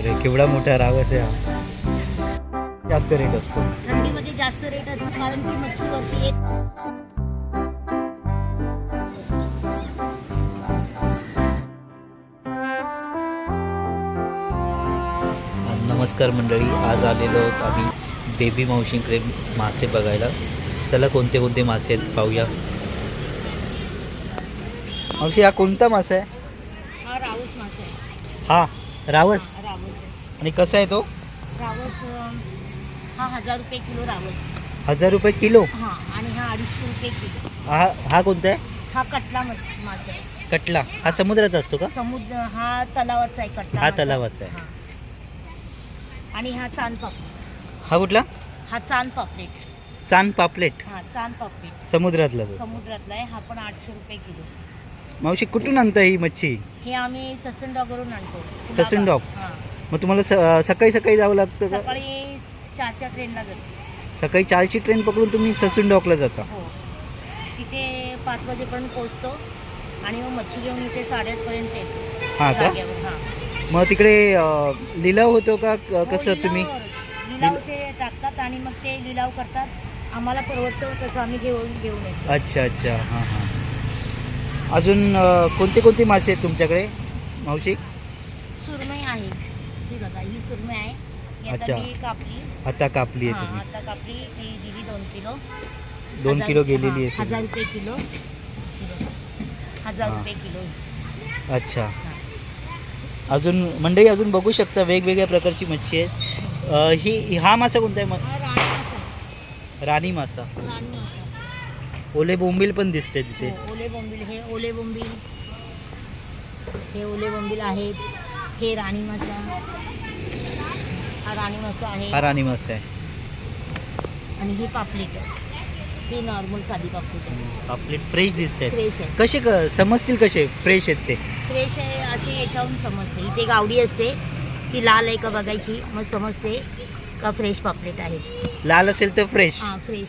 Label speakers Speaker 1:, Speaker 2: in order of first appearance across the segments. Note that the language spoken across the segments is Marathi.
Speaker 1: अरे केवढा मोठा रावस आहे हा. जास्त रेट असतो.
Speaker 2: थंडीमध्ये जास्त रेट असतो कारण की मच्छीवरती एक
Speaker 1: नमस्कार मंडळी आज आलेलो आहोत आम्ही बेबी मावशींकडे मासे बघायला. त्याला कोणते कोणते मासे आहेत पाहूया. मावशी हा कोणता मासा आहे?
Speaker 2: हा रावस मासा आहे.
Speaker 1: हा रावस? आणि कसा आहे तो?
Speaker 2: रावस हा हजार रुपये किलो रावस.
Speaker 1: हजार रुपये किलो?
Speaker 2: हा आणि हा अडीचशे रुपये किलो.
Speaker 1: हा हा कोणता आहे?
Speaker 2: हा कटला मच- मासा आहे.
Speaker 1: कटला. हा समुद्राचा असतो का?
Speaker 2: समुद्र हा तलावाचा आहे कटला
Speaker 1: हा
Speaker 2: मासा.
Speaker 1: तलावाचा आहे.
Speaker 2: हा. आणि हा चांद पापलेट.
Speaker 1: हा कुठला?
Speaker 2: हा चांद पापलेट.
Speaker 1: चांद पापलेट.
Speaker 2: हा चांद पापलेट.
Speaker 1: समुद्रातला तो.
Speaker 2: समुद्रातला आहे हा पण आठशे रुपये किलो.
Speaker 1: मावशी कुठून आणता ही मच्छी?
Speaker 2: हे आम्ही ससन डॉगवरून आणतो.
Speaker 1: Sassoon dock?
Speaker 2: हा.
Speaker 1: मग तुम्हाला स- सकाळी सकाळी जावं लागतं का?
Speaker 2: सकाळी चारच्या ट्रेनला जातो.
Speaker 1: सकाळी चारची ट्रेन पकडून तुम्ही ससून डॉकला जाता.
Speaker 2: हो. तिथे पाच वाजेपर्यंत पोहोचतो आणि मग मच्छी घेऊन इथे साडेआठपर्यंत येतो.
Speaker 1: हा का?
Speaker 2: हा.
Speaker 1: मग तिकडे अं, लिलाव होतो का? क-
Speaker 2: हो,
Speaker 1: कसं तुम्ही?
Speaker 2: लिलावावरच. लिलावचे टाकतात आणि मग ते लिलाव करतात. आम्हाला परवडतं तसं आम्ही घेऊन घेऊन येतो.
Speaker 1: अच्छा अच्छा. हां हां. अजून अं, कोणते कोणते मासे आहेत तुमच्याकडे मावशी?
Speaker 2: सुरमई आहे. ही बघा ही सुरमई आहे. आता
Speaker 1: अच्छा.
Speaker 2: मी कापली.
Speaker 1: आता कापली आहे
Speaker 2: हा,
Speaker 1: तुम्ही.
Speaker 2: आता कापली. ती दिली दोन किलो.
Speaker 1: दोन
Speaker 2: हजार-
Speaker 1: किलो गेलेली आहे
Speaker 2: हजार. रुपये किलो. ही बघा. हजार
Speaker 1: हा.
Speaker 2: रुपये किलो.
Speaker 1: अच्छा. अजून मंडळी अजून बघू शकता वेगवेगळ्या प्रकारची मच्छी आहे अं, ही हा मासा कोणता आहे? मग
Speaker 2: हा राणी मासा.
Speaker 1: राणी मासा.
Speaker 2: राणी मासा
Speaker 1: ओले बोंबील पण दिसते तिथे.
Speaker 2: हो, ओले बोंबील हे ओले बोंबील. हे ओले बोंबील आहेत. हे राणी मासा. हा राणी मासा आहे.
Speaker 1: हा राणी मासा आहे.
Speaker 2: आणि ही पापलेट आहे. ही नॉर्मल साधी पापलेट आहे.
Speaker 1: पापलेट फ्रेश दिसत
Speaker 2: फ्रेश आहे.
Speaker 1: कसे क समजतील कसे? फ्रेश आहेत ते.
Speaker 2: फ्रेश आहे असे याच्यावरून समजते. इथे गावडी असते. ती लाल आहे का बघायची. मग समजते. का फ्रेश पापलेट आहे.
Speaker 1: लाल असेल तर फ्रेश
Speaker 2: हां फ्रेश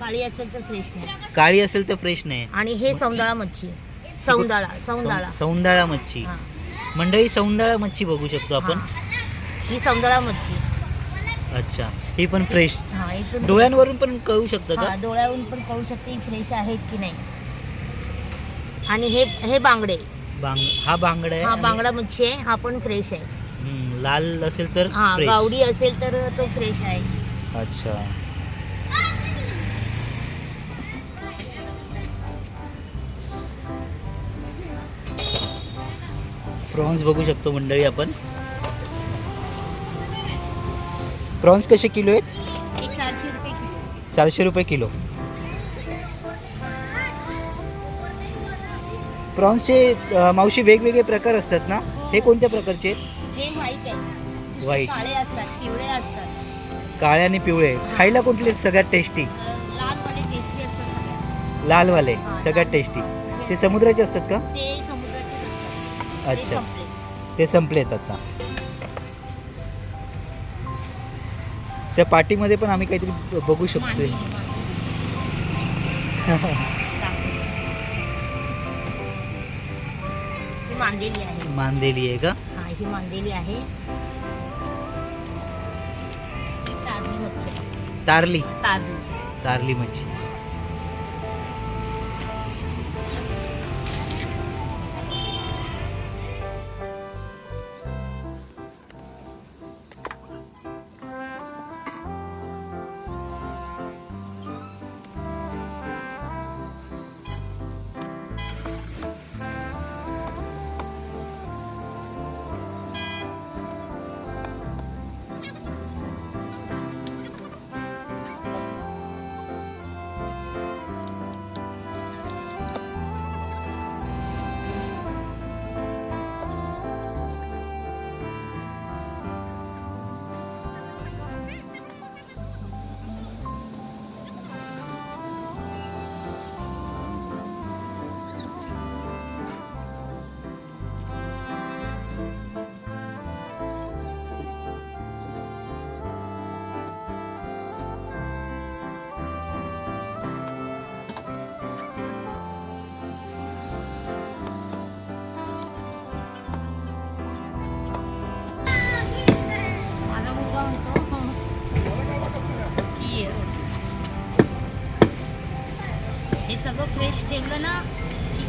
Speaker 2: काळी असेल तर फ्रेश नाही.
Speaker 1: काळी असेल तर फ्रेश नाही.
Speaker 2: आणि हे सौंदाळा मच्छी सौंदाळा सौंदाळा
Speaker 1: सौ- सौंदाळा. मच्छी.
Speaker 2: हां.
Speaker 1: मंडळी सौंदाळा मच्छी बघू शकतो आपण.
Speaker 2: हां. ही सौंदाळा मच्छी
Speaker 1: अच्छा. ही पण फ्रेश.
Speaker 2: हा इथून
Speaker 1: डोळ्यांवरून पण कळू शकतं
Speaker 2: हा
Speaker 1: का
Speaker 2: डोळ्यावरून पण कळू शकते फ्रेश आहेत की नाही. आणि हे हे बांगडे.
Speaker 1: बांग हा बांगडा आहे
Speaker 2: हा
Speaker 1: आणि-
Speaker 2: बांगडा मच्छी आहे हा पण फ्रेश आहे.
Speaker 1: हम्म, लाल असेल तर
Speaker 2: हा
Speaker 1: फ्रेश.
Speaker 2: गावडी असेल तर तो फ्रेश आहे.
Speaker 1: अच्छा. प्रॉन्स बघू शकतो मंडळी आपण. प्रॉन्स कसे किलो आहेत?
Speaker 2: चारशे रुपये किलो.
Speaker 1: प्रॉन्सचे मावशी वेगवेगळे प्रकार असतात ना? हे कोणत्या प्रकारचे
Speaker 2: व्हाईट. काळे
Speaker 1: आणि पिवळे. खायला कुठले सगळ्यात टेस्टी
Speaker 2: लालवाले टेस्टी असतात सगळ्यात.
Speaker 1: टेस्टी. ते समुद्राचे असतात का? अच्छा. ते संपलेत आता. त्या पार्टीमध्ये पण आम्ही काहीतरी ब- बघू शकतोय.
Speaker 2: मांदेली. ही आहे.
Speaker 1: मांदेली आहे का?
Speaker 2: हा ही मांदेली आहे. ही तारली मच्छी आहे.
Speaker 1: तारली.
Speaker 2: तारली.
Speaker 1: तारली मच्छी.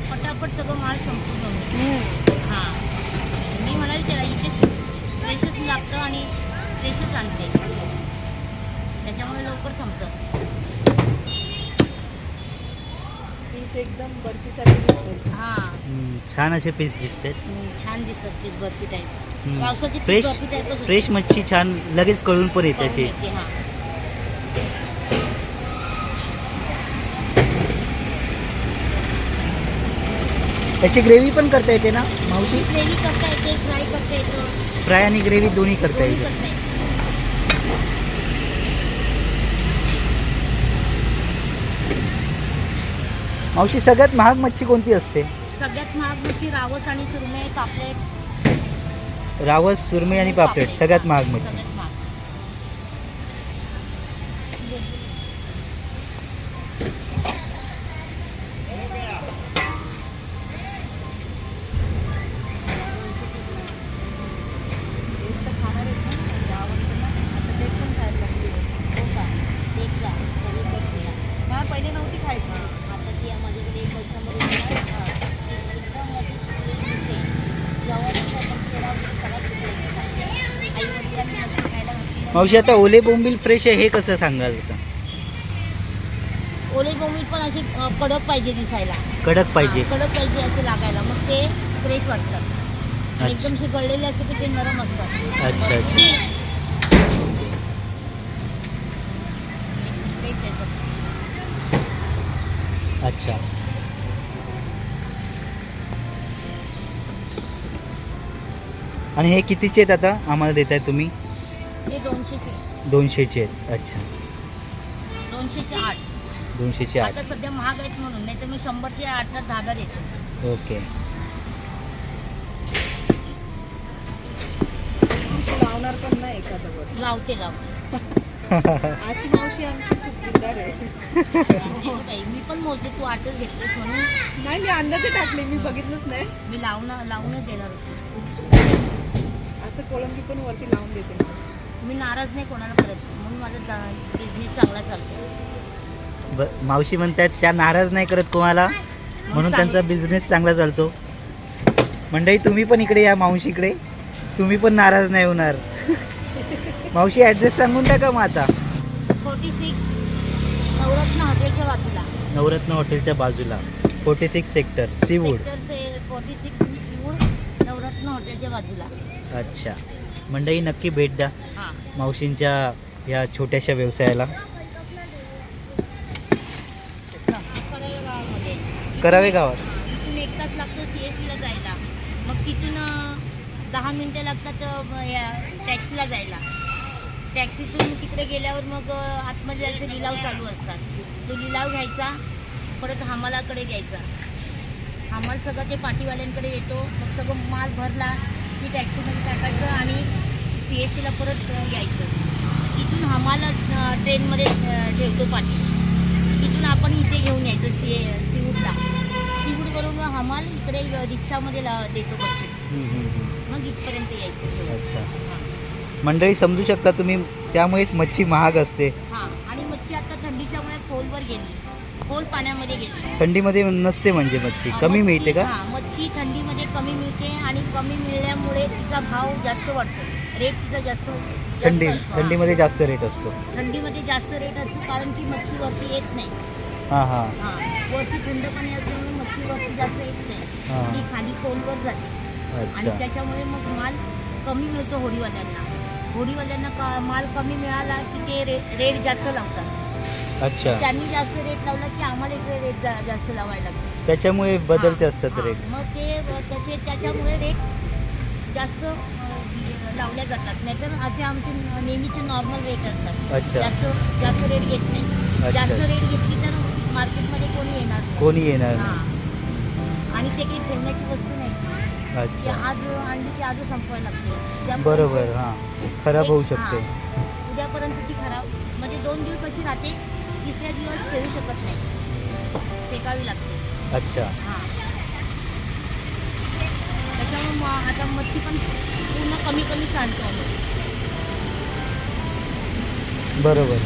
Speaker 2: पटापट सगळं माल संपून जाऊन हां. मी म्हणाले त्याला इथे फ्रेशच लागतं आणि फ्रेशच आणते. त्याच्यामुळे लवकर संपतं.
Speaker 3: पीस एकदम बर्फीसाठी दिसते.
Speaker 2: हां.
Speaker 1: छान असे पीस दिसते
Speaker 2: छान दिसतात पीस बर्फी टाईप पावसाची
Speaker 1: फ्रेश
Speaker 2: बर्फी टाईपच
Speaker 1: फ्रेश मच्छी छान लगेच कळून पण येते अशी.
Speaker 2: हां.
Speaker 1: त्याची ग्रेव्ही पण करता येते ना मावशी?
Speaker 2: ग्रेव्ही करता येते फ्राय करता येतं.
Speaker 1: फ्राय आणि ग्रेव्ही दोन्ही करता
Speaker 2: दोन्ही
Speaker 1: येते.
Speaker 2: करता येतं.
Speaker 1: मावशी सगळ्यात महाग मच्छी कोणती असते?
Speaker 2: सगळ्यात महाग मच्छी रावस आणि सुरमई पापलेट.
Speaker 1: रावस सुरमई आणि पापलेट सगळ्यात महाग मच्छी.
Speaker 2: सगळ्यात
Speaker 1: मावशी आता ओले बोंबील फ्रेश आहे हे कसं सांगाल आता?
Speaker 2: ओले बोंबील पण असे अ, कडक पाहिजे दिसायला.
Speaker 1: कडक पाहिजे.
Speaker 2: हा, कडक पाहिजे असे लागायला. मग ते फ्रेश वाटतात. आणि
Speaker 1: अच्छा.
Speaker 2: एकदम असे गळलेले असते की ते नरम असतात.
Speaker 1: अच्छा अच्छा.
Speaker 2: फ्रेश आहे सगळं.
Speaker 1: अच्छा. आणि हे कितीचे आहेत आता? आम्हाला देत आहे तुम्ही?
Speaker 2: दोनशेचे.
Speaker 1: दोनशेचे आहेत. अच्छा.
Speaker 2: दोनशेचे आठ.
Speaker 1: दोनशेचे आठ.
Speaker 2: आता सध्या महाग आहेत म्हणून नाही तर मी शंभरचे आठ तर दहा देते
Speaker 1: ओके.
Speaker 3: लावणार पण नाही एखादं
Speaker 2: लावते लावते.
Speaker 3: अशी मावशी आमची खूप दिलदार आहे.
Speaker 2: हो बाई, मी पण मोजते तू आठच घेतलीस म्हणून.
Speaker 3: नाही मी अंदाजे टाकले मी बघितलंच नाही.
Speaker 2: मी लावून लावूनच देणार होते.
Speaker 3: असं कोळंबी पण वरती लावून देते. मावशी.
Speaker 2: मी नाराज नाही कोणाला करत. म्हणून माझा बिझनेस चांगला चालतो
Speaker 1: ब- मावशी म्हणतात त्या नाराज नाही करत कोणाला. म्हणून त्यांचा बिझनेस चांगला चालतो. मंडळी तुम्ही पण इकडे या मावशीकडे. तुम्ही पण नाराज नाही होणार. मावशी ॲड्रेस सांगून टाका मग आता.
Speaker 2: फोर्टी सिक्स नवरत्न हॉटेलच्या बाजूला.
Speaker 1: नवरत्न हॉटेलच्या बाजूला. Forty six sector Seawoods
Speaker 2: forty six Seawoods Navratna हॉटेलच्या बाजूला.
Speaker 1: अच्छा. मंडळी नक्की भेट द्या
Speaker 2: हां.
Speaker 1: मावशींच्या या छोट्याशा व्यवसायाला.
Speaker 2: करावे गावामध्ये
Speaker 1: गावात
Speaker 2: इथून एक तास लागतो सी एस टीला जायला. मग तिथून अं, दहा मिनटं लागतात अं, या टॅक्सीला जायला. टॅक्सीतून तिकडे गेल्यावर मग अं, आतमध्ये जायचे लिलाव चालू असतात. तो लिलाव घ्यायचा परत हमालाकडे द्यायचा हमाल सगळं ते पाठीवाल्यांकडे येतो. मग सगळं माल भरला की टॅक्सीमध्ये टाकायचं आणि सी एस टीला परत यायचं. तिथून अं, ट्रेनमध्ये ठेवतो पाठी. तिथून आपण इथे घेऊन यायचं सी सीवूडला सीवूडवरून हमाल इकडे रिक्षामध्ये ला देतो
Speaker 1: हम्म.
Speaker 2: मग इथपर्यंत यायचं.
Speaker 1: अच्छा. मंडळी समजू शकता तुम्ही त्यामुळेच मच्छी महाग असते.
Speaker 2: हां आणि मच्छी आता थंडीच्या मुळे खोलवर गेली. खोल पाण्यामध्ये गेली.
Speaker 1: थंडीमध्ये नसते म्हणजे मच्छी. कमी मिळते का?
Speaker 2: हां मच्छी थंडीमध्ये कमी मिळते आणि कमी मिळल्यामुळे तिचा भाव जास्त वाढतो. रेट तिचा जास्त जास्त
Speaker 1: थंडी
Speaker 2: असतो. हां.
Speaker 1: थंडीमध्ये जास्त रेट असतो.
Speaker 2: थंडीमध्ये जास्त रेट असतो कारण की मच्छी वरती येत नाही.
Speaker 1: हां हां.
Speaker 2: हां वरती थंड पाणी असल्यामुळे मच्छी वरती जास्त येत नाही. ती खाली खोलवर जाते. आणि
Speaker 1: अच्छा
Speaker 2: त्याच्यामुळे मग माल कमी मिळतो होडीवाल्यांना. होडीवाल्यांना का माल कमी मिळाला की ते रे रेट जास्त लावतात.
Speaker 1: अच्छा.
Speaker 2: त्यांनी जास्त रेट लावला की आम्हाला इकडे रेट जा, जास्त लावायला लागतो.
Speaker 1: त्याच्यामुळे बदलते
Speaker 2: हां,
Speaker 1: असतात
Speaker 2: हां.
Speaker 1: रेट
Speaker 2: मग ते अ, कसे त्याच्यामुळे रेट जास्त अ, लावल्या जातात. नाहीतर असे आमचे न- नेहमीचे नॉर्मल रेट असतात.
Speaker 1: अच्छा.
Speaker 2: जास्त जास्त रेट घेत नाही.
Speaker 1: अच्छा.
Speaker 2: जास्त रेट घेतली तर मार्केटमध्ये कोणी येणार नाही.
Speaker 1: कोणी येणार नाही.
Speaker 2: हां. आणि ते काही ठेवण्याची वस्तू नाही.
Speaker 1: अच्छा.
Speaker 2: आज आणली की आजच संपवायला लागते.
Speaker 1: बरोबर हां. खराब होऊ शकते.
Speaker 2: हां. उद्यापर्यंत ती खराब. म्हणजे दोन दिवस अशी राहते तिसऱ्या दिवस ठेवू शकत नाही. फेकावी लागते.
Speaker 1: अच्छा.
Speaker 2: हां. त्याच्यामुळे आता मच्छी पण पूर्ण कमी कमी आणतो आम्ही
Speaker 1: बरोबर.